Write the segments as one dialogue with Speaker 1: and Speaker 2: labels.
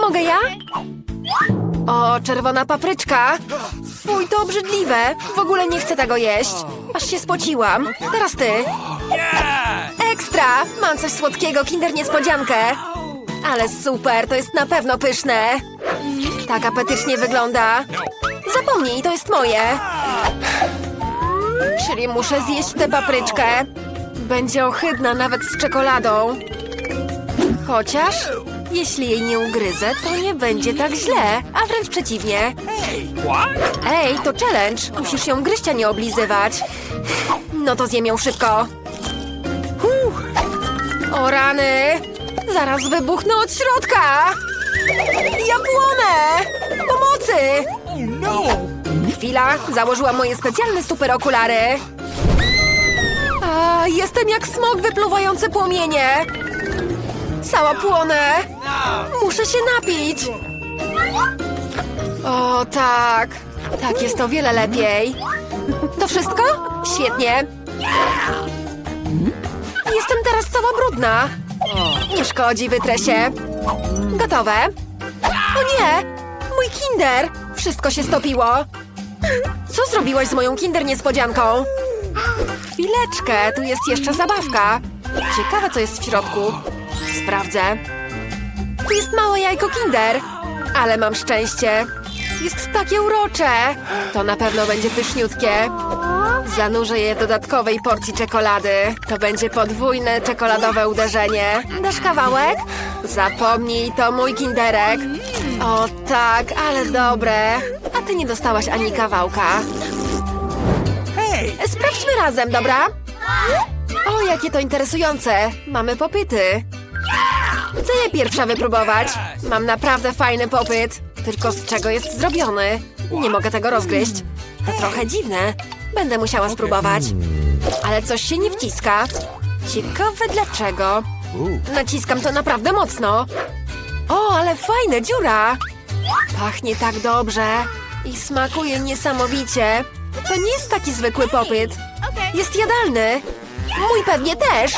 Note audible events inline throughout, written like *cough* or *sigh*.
Speaker 1: Mogę ja? O, czerwona papryczka. Fuj, to obrzydliwe. W ogóle nie chcę tego jeść. Aż się spociłam. Teraz ty. Ekstra! Mam coś słodkiego, kinder niespodziankę. Ale super, to jest na pewno pyszne. Tak apetycznie wygląda. Zapomnij, to jest moje. Czyli muszę zjeść tę papryczkę. Będzie ohydna nawet z czekoladą. Chociaż, jeśli jej nie ugryzę, to nie będzie tak źle, a wręcz przeciwnie. Ej, to challenge. Musisz ją gryźć, a nie oblizywać. No to zjem ją szybko. O rany! Zaraz wybuchnę od środka! Ja płonę! Pomocy! Chwila, założyłam moje specjalne super okulary. A, jestem jak smok wypluwający płomienie. Cała płonę. Muszę się napić. O tak. Tak, jest o wiele lepiej. To wszystko? Świetnie. Jestem teraz cała brudna. Nie szkodzi, wytrę się. Gotowe. O nie! Mój kinder! Wszystko się stopiło. Co zrobiłaś z moją kinder niespodzianką? Chwileczkę, tu jest jeszcze zabawka. Ciekawe, co jest w środku. Sprawdzę. Tu jest małe jajko kinder. Ale mam szczęście. Jest takie urocze. To na pewno będzie pyszniutkie. Zanurzę je dodatkowej porcji czekolady. To będzie podwójne czekoladowe uderzenie. Dasz kawałek? Zapomnij, to mój kinderek. O tak, ale dobre. A ty nie dostałaś ani kawałka. Sprawdźmy razem, dobra? O, jakie to interesujące. Mamy popyty. Chcę je pierwsza wypróbować. Mam naprawdę fajny popyt. Tylko z czego jest zrobiony? Nie mogę tego rozgryźć. To trochę dziwne. Będę musiała spróbować. Ale coś się nie wciska. Ciekawe dlaczego. Naciskam to naprawdę mocno. O, ale fajna dziura. Pachnie tak dobrze. I smakuje niesamowicie. To nie jest taki zwykły popyt. Jest jadalny. Mój pewnie też.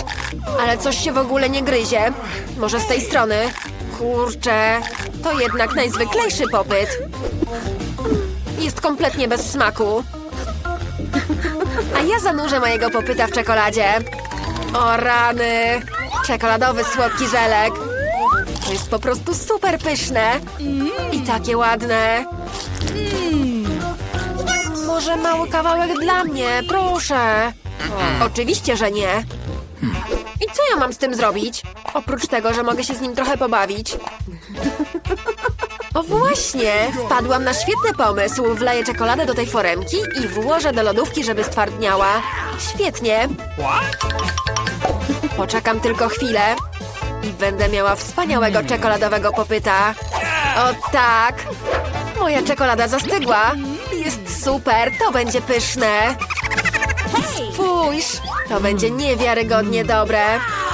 Speaker 1: Ale coś się w ogóle nie gryzie. Może z tej strony. Kurczę, to jednak najzwyklejszy popyt. Jest kompletnie bez smaku. A ja zanurzę mojego popyta w czekoladzie. O rany! Czekoladowy słodki żelek. To jest po prostu super pyszne. I takie ładne. Może mały kawałek dla mnie, proszę. Oczywiście, że nie. I co ja mam z tym zrobić? Oprócz tego, że mogę się z nim trochę pobawić. O właśnie! Wpadłam na świetny pomysł. Wleję czekoladę do tej foremki i włożę do lodówki, żeby stwardniała. Świetnie. Poczekam tylko chwilę i będę miała wspaniałego czekoladowego popyta. O tak! Moja czekolada zastygła. Jest super, to będzie pyszne. Spójrz, to będzie niewiarygodnie dobre.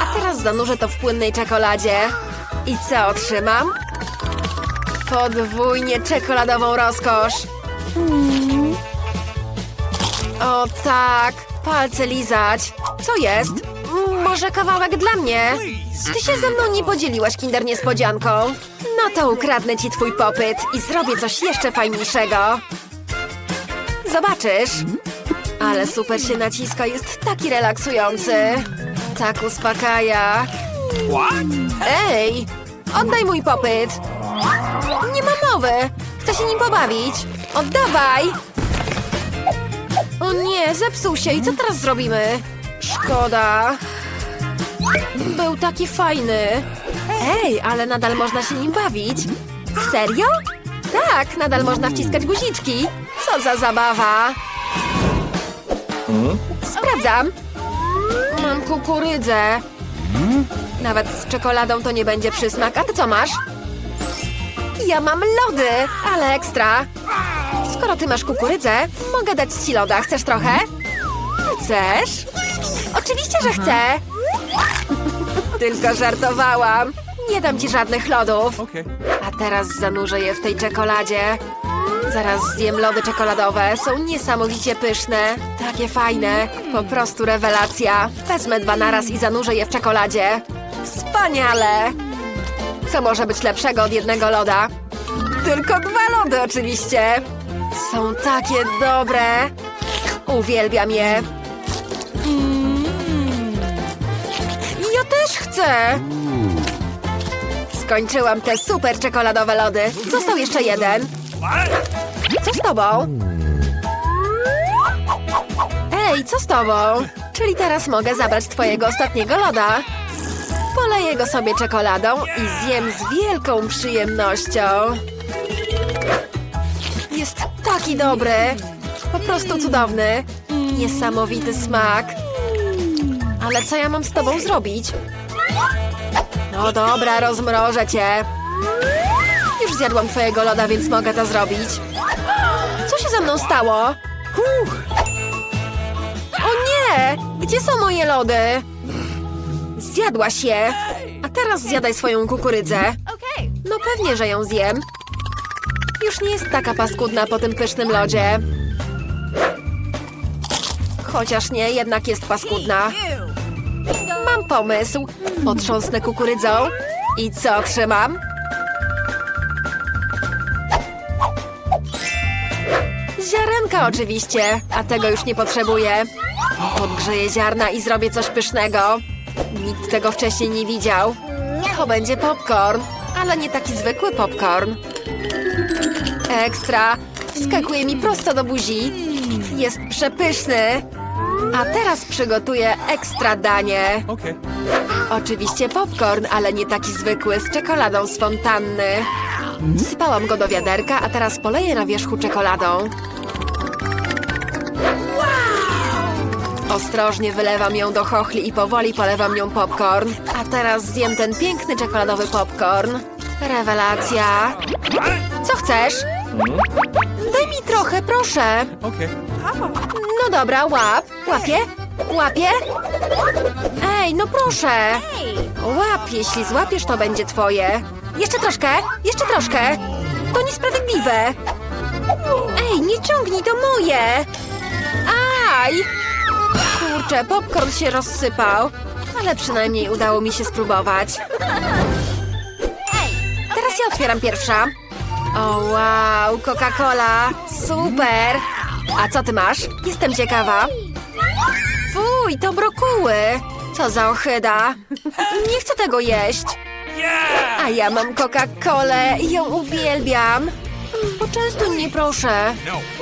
Speaker 1: A teraz zanurzę to w płynnej czekoladzie. I co otrzymam? Podwójnie czekoladową rozkosz. O tak, palce lizać. Co jest? Może kawałek dla mnie? Ty się ze mną nie podzieliłaś kinder niespodzianką. No to ukradnę ci twój popyt i zrobię coś jeszcze fajniejszego. Zobaczysz. Ale super się naciska, jest taki relaksujący. Tak uspokaja. Ej, oddaj mój popyt. Nie ma mowy. Chcę się nim pobawić. Oddawaj. O nie, zepsuł się. I co teraz zrobimy? Szkoda. Był taki fajny. Ej, ale nadal można się nim bawić. Serio? Tak, nadal można wciskać guziczki. Co za zabawa. Sprawdzam. Mam kukurydzę. Nawet z czekoladą to nie będzie przysmak. A ty co masz? Ja mam lody, ale ekstra. Skoro ty masz kukurydzę, mogę dać ci loda. Chcesz trochę? Chcesz? Oczywiście, że chcę. *laughs* Tylko żartowałam. Nie dam ci żadnych lodów. A teraz zanurzę je w tej czekoladzie. Zaraz zjem lody czekoladowe. Są niesamowicie pyszne. Takie fajne. Po prostu rewelacja. Wezmę dwa naraz i zanurzę je w czekoladzie. Wspaniale! Co może być lepszego od jednego loda? Tylko dwa lody oczywiście. Są takie dobre. Uwielbiam je. Ja też chcę. Skończyłam te super czekoladowe lody. Został jeszcze jeden. Co z tobą? Ej, co z tobą? Czyli teraz mogę zabrać twojego ostatniego loda. Poleję go sobie czekoladą i zjem z wielką przyjemnością. Jest taki dobry. Po prostu cudowny. Niesamowity smak. Ale co ja mam z tobą zrobić? No dobra, rozmrożę cię. Już zjadłam twojego loda, więc mogę to zrobić. Co się ze mną stało? O nie! Gdzie są moje lody? Zjadłaś je. A teraz zjadaj swoją kukurydzę. No pewnie, że ją zjem. Już nie jest taka paskudna po tym pysznym lodzie. Chociaż nie, jednak jest paskudna. Mam pomysł. Potrząsnę kukurydzą. I co trzymam? Ziarenka oczywiście, a tego już nie potrzebuję. Podgrzeję ziarna i zrobię coś pysznego. Nikt tego wcześniej nie widział. To będzie popcorn, ale nie taki zwykły popcorn. Ekstra! Wskakuje mi prosto do buzi. Jest przepyszny. A teraz przygotuję ekstra danie.
Speaker 2: Okay.
Speaker 1: Oczywiście popcorn, ale nie taki zwykły, z czekoladą z fontanny. Wsypałam go do wiaderka, a teraz poleję na wierzchu czekoladą. Ostrożnie wylewam ją do chochli i powoli polewam nią popcorn. A teraz zjem ten piękny czekoladowy popcorn. Rewelacja. Co chcesz? Daj mi trochę, proszę. No dobra, łap. Łapie? Łapie? Ej, no proszę. Łap, jeśli złapiesz, to będzie twoje. Jeszcze troszkę, jeszcze troszkę. To niesprawiedliwe. Ej, nie ciągnij, to moje. Aj! Kurczę, popcorn się rozsypał. Ale przynajmniej udało mi się spróbować. Teraz ja otwieram pierwsza. O wow, Coca-Cola. Super. A co ty masz? Jestem ciekawa. Fuj, to brokuły. Co za ochyda. Nie chcę tego jeść. A ja mam Coca-Colę i ją uwielbiam. Poczęstuj mnie, proszę.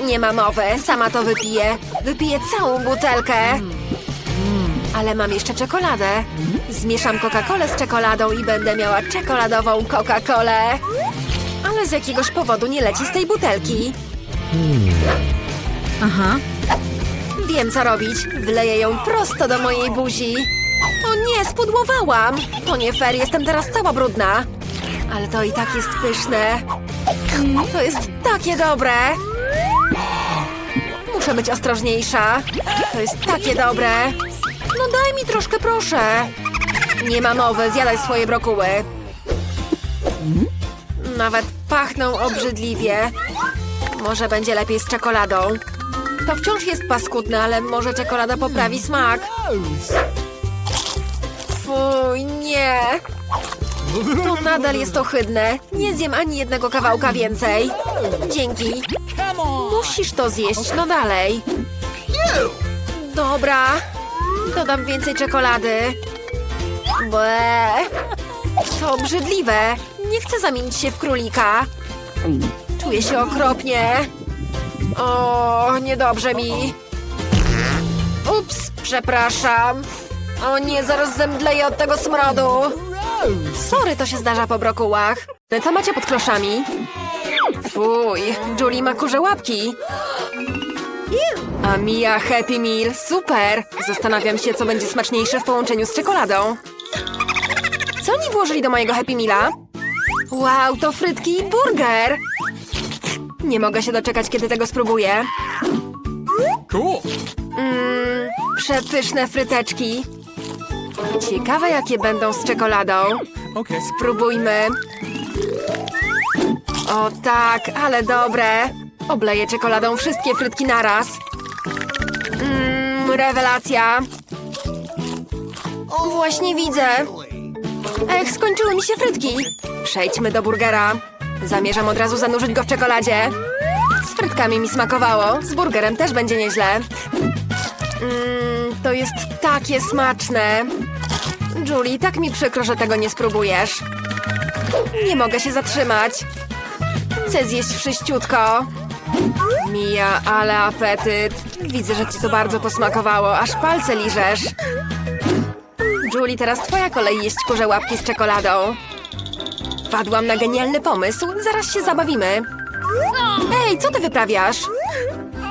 Speaker 1: Nie ma mowy, sama to wypiję. Wypiję całą butelkę. Ale mam jeszcze czekoladę. Zmieszam Coca-Colę z czekoladą i będę miała czekoladową Coca-Colę. Ale z jakiegoś powodu nie leci z tej butelki.
Speaker 3: Aha.
Speaker 1: Wiem, co robić. Wleję ją prosto do mojej buzi. O nie, spudłowałam. To nie fair, jestem teraz cała brudna. Ale to i tak jest pyszne. To jest takie dobre. Muszę być ostrożniejsza. To jest takie dobre. No daj mi troszkę, proszę. Nie ma mowy, zjadaj swoje brokuły. Nawet pachną obrzydliwie. Może będzie lepiej z czekoladą. To wciąż jest paskudne, ale może czekolada poprawi smak. Fuj, nie. To nadal jest ohydne. Nie zjem ani jednego kawałka więcej. Dzięki. Musisz to zjeść, no dalej. Dobra. Dodam więcej czekolady. Ble. To obrzydliwe. Nie chcę zamienić się w królika. Czuję się okropnie. O, niedobrze mi. Ups, przepraszam. O nie, zaraz zemdleję od tego smrodu. Sorry, to się zdarza po brokułach. No co macie pod kloszami? Fuj, Julie ma kurze łapki. A Mia Happy Meal, super! Zastanawiam się, co będzie smaczniejsze w połączeniu z czekoladą. Co oni włożyli do mojego Happy Meala? Wow, to frytki i burger! Nie mogę się doczekać, kiedy tego spróbuję.
Speaker 2: Cool.
Speaker 1: Mmm, przepyszne fryteczki. Ciekawe, jakie będą z czekoladą.
Speaker 2: Okay.
Speaker 1: Spróbujmy. O tak, ale dobre. Obleję czekoladą wszystkie frytki naraz. Rewelacja. Właśnie widzę. Ech, skończyły mi się frytki. Przejdźmy do burgera. Zamierzam od razu zanurzyć go w czekoladzie. Z frytkami mi smakowało, z burgerem też będzie nieźle. Mmm, to jest takie smaczne. Julie, tak mi przykro, że tego nie spróbujesz. Nie mogę się zatrzymać. Chcę zjeść wszyściutko. Mija, ale apetyt. Widzę, że ci to bardzo posmakowało, aż palce liżesz. Julie, teraz twoja kolej jeść kurze łapki z czekoladą. Wpadłam na genialny pomysł, zaraz się zabawimy. Ej, co ty wyprawiasz?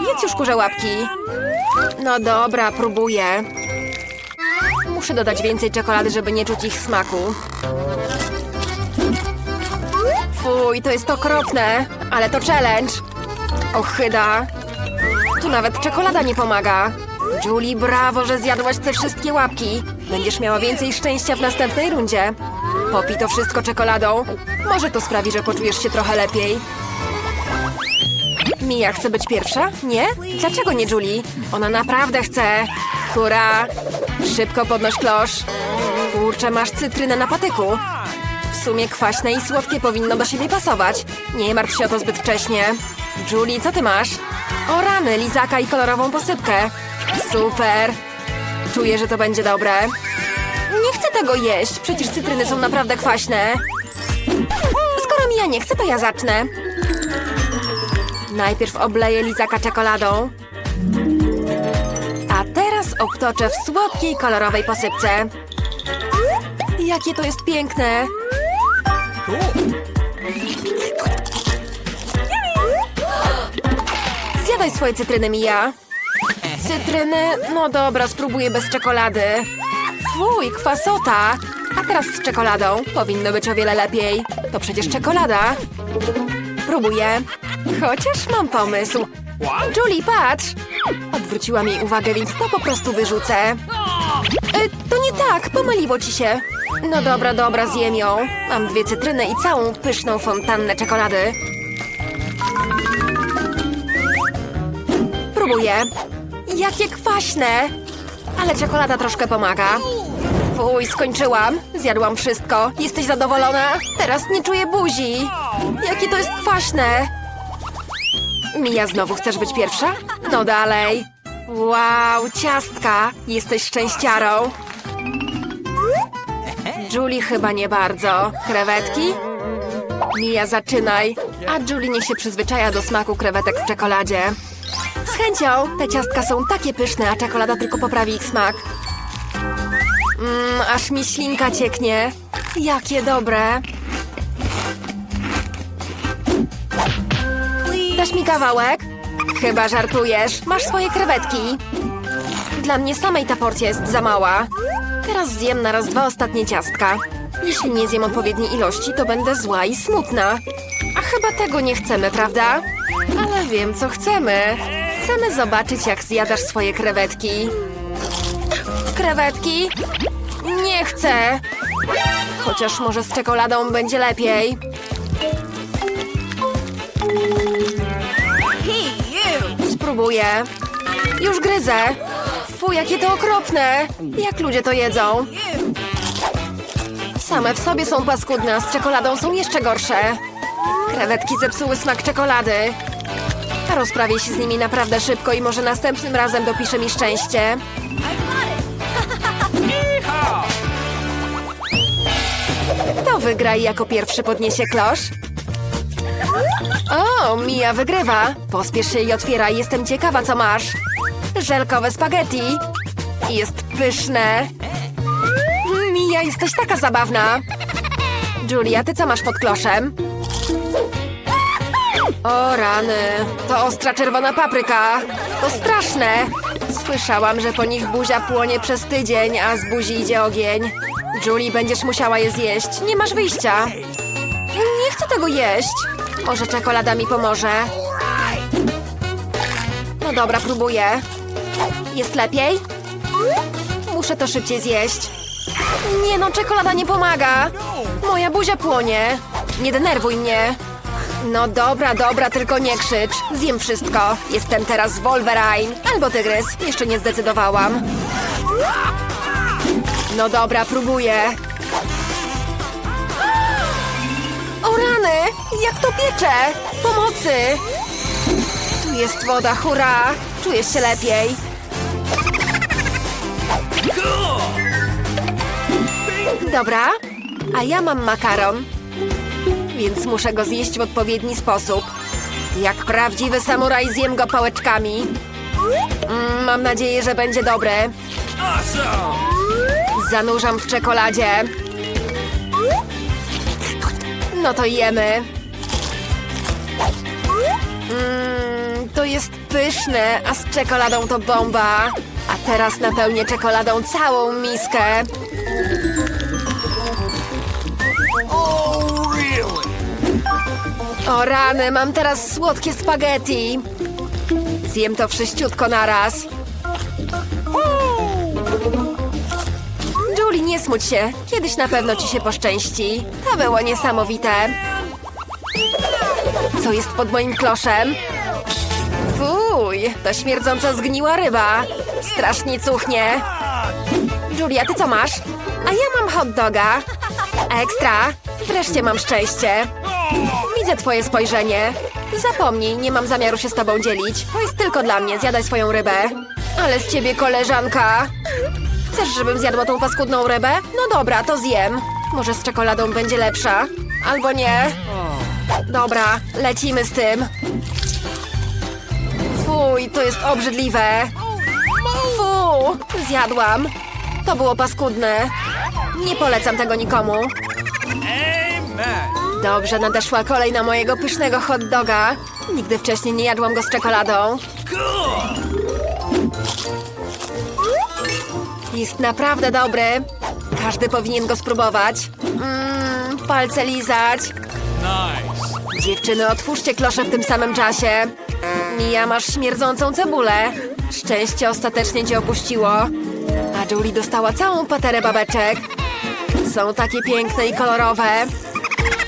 Speaker 1: Jedz już kurze łapki. No dobra, próbuję. Muszę dodać więcej czekolady, żeby nie czuć ich smaku. Fuj, to jest okropne, ale to challenge. Ochyda. Tu nawet czekolada nie pomaga. Julie, brawo, że zjadłaś te wszystkie łapki. Będziesz miała więcej szczęścia w następnej rundzie. Popij to wszystko czekoladą. Może to sprawi, że poczujesz się trochę lepiej. Mia chce być pierwsza? Nie? Dlaczego nie Julie? Ona naprawdę chce. Hurra! Szybko podnoś klosz. Kurczę, masz cytrynę na patyku. W sumie kwaśne i słodkie powinno do siebie pasować. Nie martw się o to zbyt wcześnie. Julie, co ty masz? O rany, lizaka i kolorową posypkę. Super. Czuję, że to będzie dobre. Nie chcę tego jeść, przecież cytryny są naprawdę kwaśne. Skoro Mia nie chce, to ja zacznę. Najpierw obleję lizaka czekoladą. A teraz obtoczę w słodkiej, kolorowej posypce. Jakie to jest piękne! Zjadaj swoje cytryny, Mija. Cytryny? No dobra, spróbuję bez czekolady. Fuj, kwasota! A teraz z czekoladą. Powinno być o wiele lepiej. To przecież czekolada. Próbuję. Chociaż mam pomysł. Julie, patrz! Odwróciła mi uwagę, więc to po prostu wyrzucę. E, to nie tak, pomyliło ci się. No dobra, dobra, zjem ją. Mam dwie cytryny i całą pyszną fontannę czekolady. Próbuję. Jakie kwaśne! Ale czekolada troszkę pomaga. Fuj, skończyłam. Zjadłam wszystko. Jesteś zadowolona? Teraz nie czuję buzi. Jakie to jest kwaśne! Mija, znowu chcesz być pierwsza? No dalej. Wow, ciastka. Jesteś szczęściarą. Julie chyba nie bardzo. Krewetki? Mija, zaczynaj. A Julie niech się przyzwyczaja do smaku krewetek w czekoladzie. Chęcią. Te ciastka są takie pyszne, a czekolada tylko poprawi ich smak. Mmm, aż mi ślinka cieknie. Jakie dobre. Dasz mi kawałek? Chyba żartujesz. Masz swoje krewetki. Dla mnie samej ta porcja jest za mała. Teraz zjem na raz dwa ostatnie ciastka. Jeśli nie zjem odpowiedniej ilości, to będę zła i smutna. A chyba tego nie chcemy, prawda? Ale wiem, co chcemy. Chcemy zobaczyć, jak zjadasz swoje krewetki. Krewetki? Nie chcę. Chociaż może z czekoladą będzie lepiej. Spróbuję. Już gryzę. Fu, jakie to okropne. Jak ludzie to jedzą? Same w sobie są paskudne, a z czekoladą są jeszcze gorsze. Krewetki zepsuły smak czekolady. Rozprawię się z nimi naprawdę szybko i może następnym razem dopisze mi szczęście. Kto wygra i jako pierwszy podniesie klosz? O, Mia wygrywa. Pospiesz się i otwieraj, jestem ciekawa, co masz. Żelkowe spaghetti. Jest pyszne. Mia, jesteś taka zabawna. Julia, ty co masz pod kloszem? O rany, to ostra czerwona papryka. To straszne. Słyszałam, że po nich buzia płonie przez tydzień, a z buzi idzie ogień. Julie, będziesz musiała je zjeść. Nie masz wyjścia. Nie chcę tego jeść. Może czekolada mi pomoże. No dobra, próbuję. Jest lepiej? Muszę to szybciej zjeść. Nie no, czekolada nie pomaga. Moja buzia płonie. Nie denerwuj mnie. No dobra, dobra, tylko nie krzycz. Zjem wszystko. Jestem teraz Wolverine. Albo tygrys. Jeszcze nie zdecydowałam. No dobra, próbuję. Jak to piecze! Pomocy! Tu jest woda, hurra! Czujesz się lepiej. Dobra, a ja mam makaron, więc muszę go zjeść w odpowiedni sposób. Jak prawdziwy samuraj zjem go pałeczkami. Mm, mam nadzieję, że będzie dobre. Zanurzam w czekoladzie. No to jemy. Mmm, to jest pyszne, a z czekoladą to bomba. A teraz napełnię czekoladą całą miskę. O rany, mam teraz słodkie spaghetti. Zjem to wszyściutko naraz. Julie, nie smuć się. Kiedyś na pewno ci się poszczęści. To było niesamowite. Co jest pod moim kloszem? Fuj, to śmierdząco zgniła ryba. Strasznie cuchnie. Julia, ty co masz? A ja mam hot doga. Ekstra. Wreszcie mam szczęście. Widzę twoje spojrzenie. Zapomnij, nie mam zamiaru się z tobą dzielić. To jest tylko dla mnie, zjadaj swoją rybę. Ale z ciebie koleżanka. Chcesz, żebym zjadła tą paskudną rybę? No dobra, to zjem. Może z czekoladą będzie lepsza. Albo nie. Dobra, lecimy z tym. Fuj, to jest obrzydliwe. Fu, zjadłam. To było paskudne. Nie polecam tego nikomu.
Speaker 2: Amen!
Speaker 1: Dobrze, nadeszła kolej na mojego pysznego hot doga. Nigdy wcześniej nie jadłam go z czekoladą. Jest naprawdę dobry. Każdy powinien go spróbować. Mmm, palce lizać.
Speaker 2: Nice!
Speaker 1: Dziewczyny, otwórzcie klosze w tym samym czasie. Mija, masz śmierdzącą cebulę. Szczęście ostatecznie cię opuściło. A Julie dostała całą paterę babeczek. Są takie piękne i kolorowe.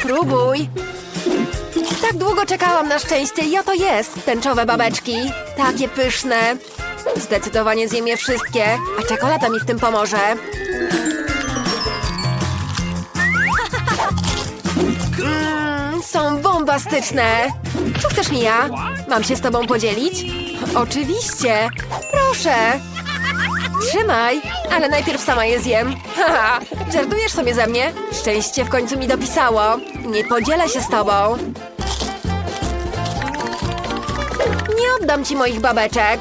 Speaker 1: Próbuj. Tak długo czekałam na szczęście i oto jest. Tęczowe babeczki. Takie pyszne. Zdecydowanie zjem je wszystkie, a czekolada mi w tym pomoże. Mm, są bombastyczne. Co chcesz, Mia? Mam się z tobą podzielić? Oczywiście. Proszę. Trzymaj, ale najpierw sama je zjem. *laughs* Haha, żartujesz sobie ze mnie? Szczęście w końcu mi dopisało. Nie podzielę się z tobą. Nie oddam ci moich babeczek.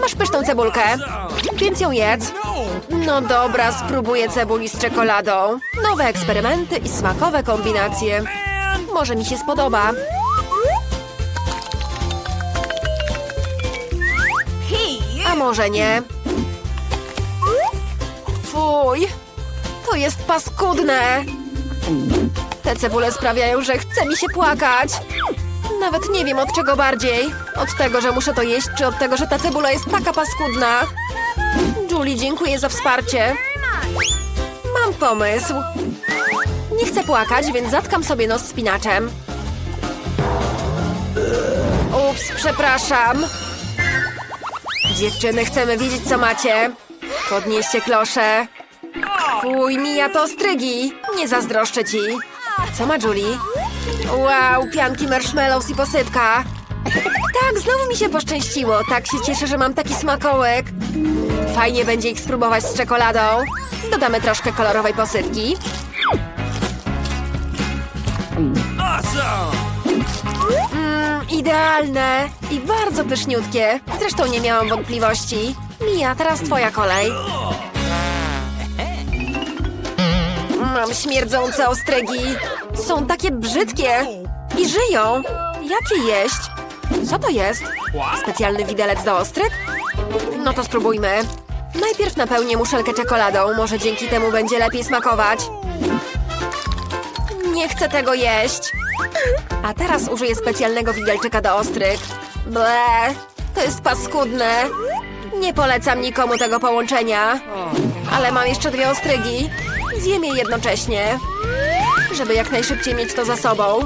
Speaker 1: Masz pyszną cebulkę, więc ją jedz.
Speaker 2: No!
Speaker 1: Dobra, spróbuję cebuli z czekoladą. Nowe eksperymenty i smakowe kombinacje. Może mi się spodoba. A może nie? Fuj! To jest paskudne! Te cebule sprawiają, że chce mi się płakać. Nawet nie wiem od czego bardziej. Od tego, że muszę to jeść, czy od tego, że ta cebula jest taka paskudna. Julie, dziękuję za wsparcie. Mam pomysł. Nie chcę płakać, więc zatkam sobie nos spinaczem. Ups, przepraszam. Dziewczyny, chcemy wiedzieć, co macie. Podnieście klosze. Fuj, mija to strygi. Nie zazdroszczę ci. Co ma Julie? Wow, pianki marshmallows i posypka. Tak, znowu mi się poszczęściło. Tak się cieszę, że mam taki smakołek. Fajnie będzie ich spróbować z czekoladą. Dodamy troszkę kolorowej posypki. Mmm, idealne i bardzo pyszniutkie. Zresztą nie miałam wątpliwości. Mija, teraz twoja kolej. Mam śmierdzące ostrygi. Są takie brzydkie. I żyją. Jakie jeść? Co to jest? Specjalny widelec do ostryg? No to spróbujmy. Najpierw napełnię muszelkę czekoladą. Może dzięki temu będzie lepiej smakować. Nie chcę tego jeść. A teraz użyję specjalnego widelczyka do ostryg. Ble, to jest paskudne. Nie polecam nikomu tego połączenia. Ale mam jeszcze dwie ostrygi. Zjem je jednocześnie. Żeby jak najszybciej mieć to za sobą.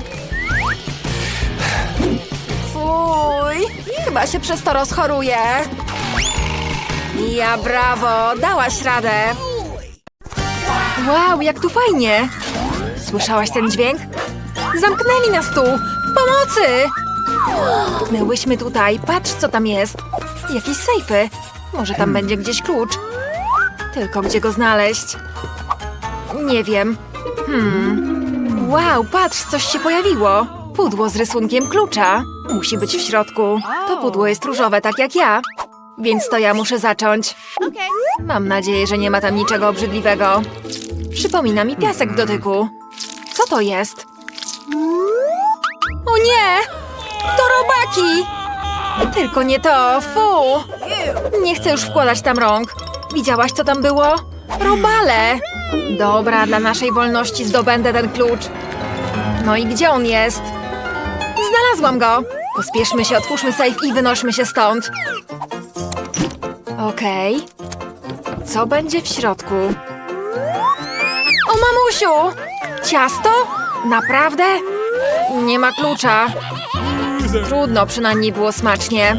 Speaker 1: Fuj, chyba się przez to rozchoruję. Ja brawo, dałaś radę. Wow, jak tu fajnie. Słyszałaś ten dźwięk? Zamknęli nas tu! Pomocy! Pchnęłyśmy tutaj. Patrz, co tam jest. Jakieś sejfy. Może tam będzie gdzieś klucz. Tylko gdzie go znaleźć? Nie wiem. Hmm. Wow, patrz, coś się pojawiło. Pudło z rysunkiem klucza. Musi być w środku. To pudło jest różowe, tak jak ja. Więc to ja muszę zacząć. Mam nadzieję, że nie ma tam niczego obrzydliwego. Przypomina mi piasek w dotyku. Co to jest? O nie! To robaki! Tylko nie to, fu! Nie chcę już wkładać tam rąk. Widziałaś, co tam było? Robale! Dobra, dla naszej wolności zdobędę ten klucz. No i gdzie on jest? Znalazłam go! Pospieszmy się, otwórzmy safe i wynośmy się stąd. Okej. Co będzie w środku? O, mamusiu! Ciasto? Naprawdę? Nie ma klucza. Trudno, przynajmniej było smacznie.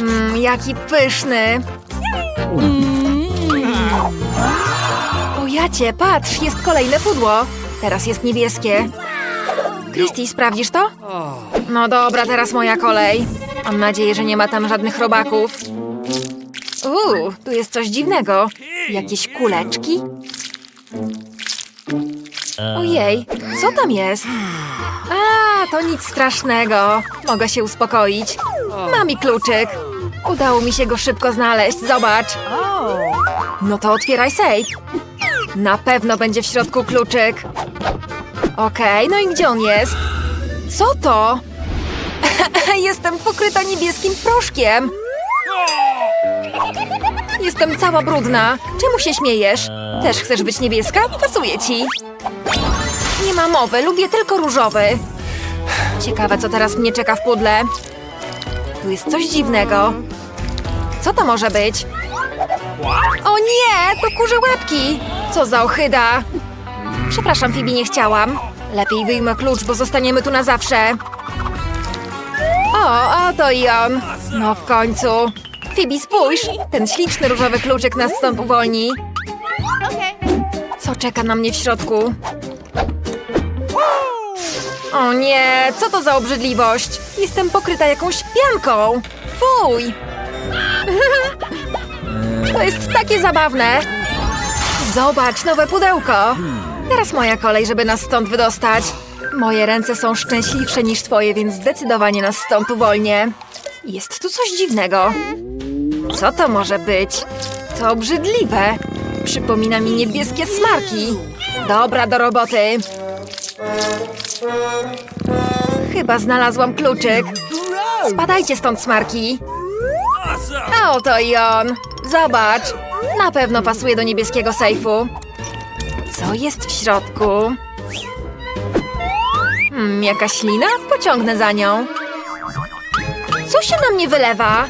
Speaker 1: Mmm, jaki pyszny. O jacie, patrz, jest kolejne pudło. Teraz jest niebieskie. Christy, sprawdzisz to? No dobra, teraz moja kolej. Mam nadzieję, że nie ma tam żadnych robaków. Uuu, tu jest coś dziwnego. Jakieś kuleczki? Ojej, co tam jest? A, to nic strasznego. Mogę się uspokoić. Mam i kluczyk. Udało mi się go szybko znaleźć, zobacz. No to otwieraj safe. Na pewno będzie w środku kluczyk. Okej, no i gdzie on jest? Co to? *laughs* Jestem pokryta niebieskim proszkiem. Jestem cała brudna. Czemu się śmiejesz? Też chcesz być niebieska? Pasuje ci. Nie ma mowy, lubię tylko różowy. Ciekawe, co teraz mnie czeka w pudle. Tu jest coś dziwnego. Co to może być? O nie, to kurze łapki! Co za ochyda! Przepraszam, Fibi, nie chciałam. Lepiej wyjmę klucz, bo zostaniemy tu na zawsze. O, oto i on. No w końcu. Fibi, spójrz! Ten śliczny różowy kluczyk nas stąd uwolni. Co czeka na mnie w środku? O nie, co to za obrzydliwość? Jestem pokryta jakąś pianką. Fuj! *laughs* To jest takie zabawne. Zobacz, nowe pudełko. Teraz moja kolej, żeby nas stąd wydostać. Moje ręce są szczęśliwsze niż twoje, więc zdecydowanie nas stąd uwolnię. Jest tu coś dziwnego. Co to może być? To obrzydliwe. Przypomina mi niebieskie smarki. Dobra, do roboty. Chyba znalazłam kluczyk. Spadajcie stąd, smarki. A oto i on. Zobacz. Na pewno pasuje do niebieskiego sejfu. Co jest w środku? Hmm, jakaś lina? Pociągnę za nią. Co się na mnie wylewa?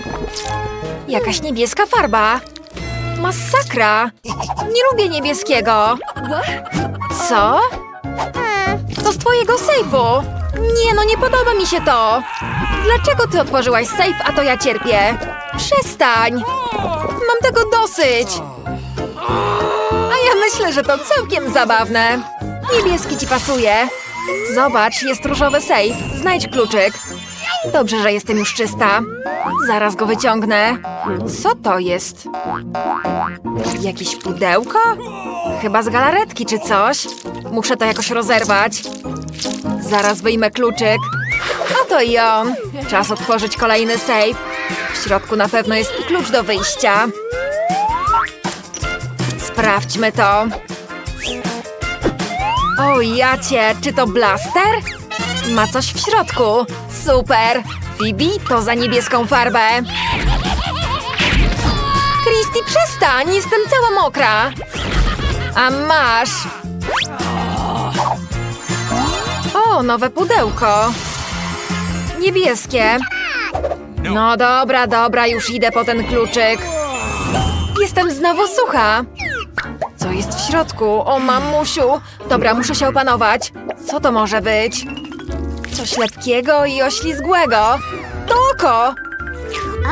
Speaker 1: Jakaś niebieska farba. Masakra. Nie lubię niebieskiego. Co? To z twojego sejfu. Nie no, nie podoba mi się to. Dlaczego ty otworzyłaś sejf, a to ja cierpię? Przestań. Tego dosyć. A ja myślę, że to całkiem zabawne. Niebieski ci pasuje. Zobacz, jest różowy sejf. Znajdź kluczyk. Dobrze, że jestem już czysta. Zaraz go wyciągnę. Co to jest? Jakieś pudełko? Chyba z galaretki czy coś. Muszę to jakoś rozerwać. Zaraz wyjmę kluczyk. Oto i on. Czas otworzyć kolejny safe. W środku na pewno jest klucz do wyjścia. Sprawdźmy to. O jacie, czy to blaster? Ma coś w środku. Super. Phoebe, to za niebieską farbę. Christy, przestań! Jestem cała mokra. A masz. O, nowe pudełko. Niebieskie. No dobra, dobra, już idę po ten kluczyk. Jestem znowu sucha. Co jest w środku? O, mamusiu. Dobra, muszę się opanować. Co to może być? Coś lepkiego i oślizgłego. To oko!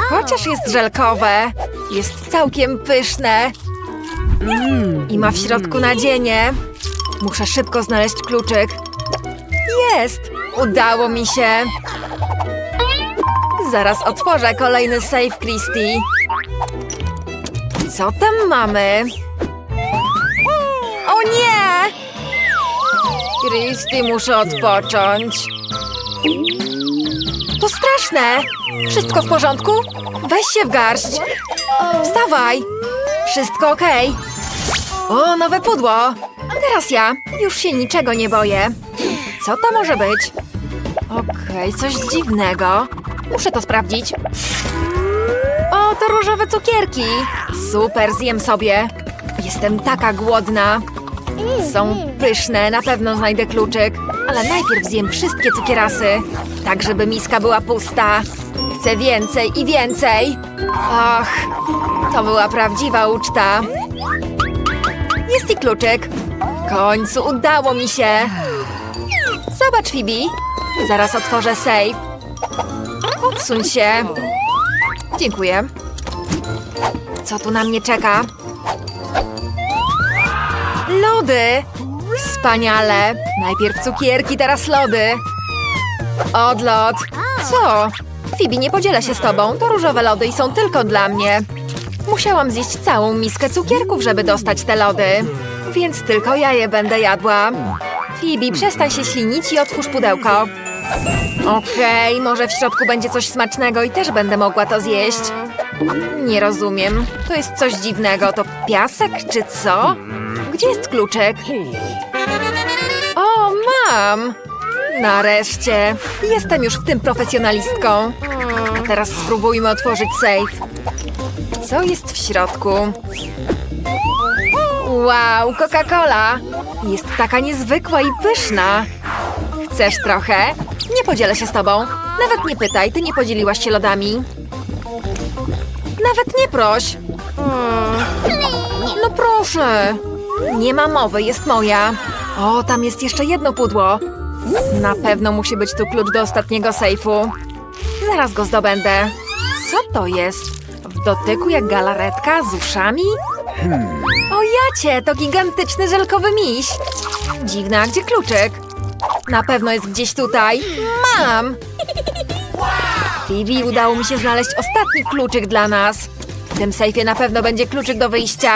Speaker 1: Chociaż jest żelkowe, jest całkiem pyszne. I ma w środku nadzienie. Muszę szybko znaleźć kluczyk. Jest! Udało mi się! Zaraz otworzę kolejny safe Christy. Co tam mamy? O nie! Christy, muszę odpocząć. To straszne! Wszystko w porządku? Weź się w garść. Wstawaj! Wszystko okej. O, nowe pudło! Teraz ja. Już się niczego nie boję. Co to może być? Okej, coś dziwnego. Muszę to sprawdzić. O, to różowe cukierki. Super, zjem sobie. Jestem taka głodna. Są pyszne, na pewno znajdę kluczyk. Ale najpierw zjem wszystkie cukierasy, tak żeby miska była pusta. Chcę więcej i więcej. Och, to była prawdziwa uczta. Jest i kluczyk. W końcu udało mi się. Zobacz, Phoebe. Zaraz otworzę safe. Odsuń się. Dziękuję. Co tu na mnie czeka? Lody! Wspaniale! Najpierw cukierki, teraz lody. Odlot. Co? Phoebe, nie podzielę się z tobą. To różowe lody i są tylko dla mnie. Musiałam zjeść całą miskę cukierków, żeby dostać te lody. Więc tylko ja je będę jadła. Phoebe, przestań się ślinić i otwórz pudełko. Okej, może w środku będzie coś smacznego i też będę mogła to zjeść. Nie rozumiem. To jest coś dziwnego. To piasek czy co? Gdzie jest kluczyk? O, mam! Nareszcie. Jestem już w tym profesjonalistką. A teraz spróbujmy otworzyć safe. Co jest w środku? Wow, Coca-Cola! Jest taka niezwykła i pyszna. Chcesz trochę? Nie podzielę się z tobą. Nawet nie pytaj, ty nie podzieliłaś się lodami. Nawet nie proś. No proszę. Nie ma mowy, jest moja. O, tam jest jeszcze jedno pudło. Na pewno musi być tu klucz do ostatniego sejfu. Zaraz go zdobędę. Co to jest? W dotyku jak galaretka z uszami? O jacie, to gigantyczny żelkowy miś. Dziwne, a gdzie kluczyk? Na pewno jest gdzieś tutaj. Mam! Phoebe, udało mi się znaleźć ostatni kluczyk dla nas. W tym sejfie na pewno będzie kluczyk do wyjścia.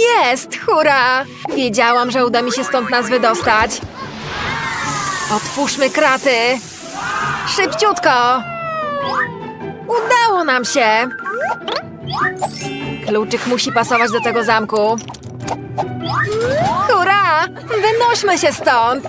Speaker 1: Jest! Hurra! Wiedziałam, że uda mi się stąd nas wydostać. Otwórzmy kraty! Szybciutko! Udało nam się! Kluczyk musi pasować do tego zamku. Hurra! Wynośmy się stąd!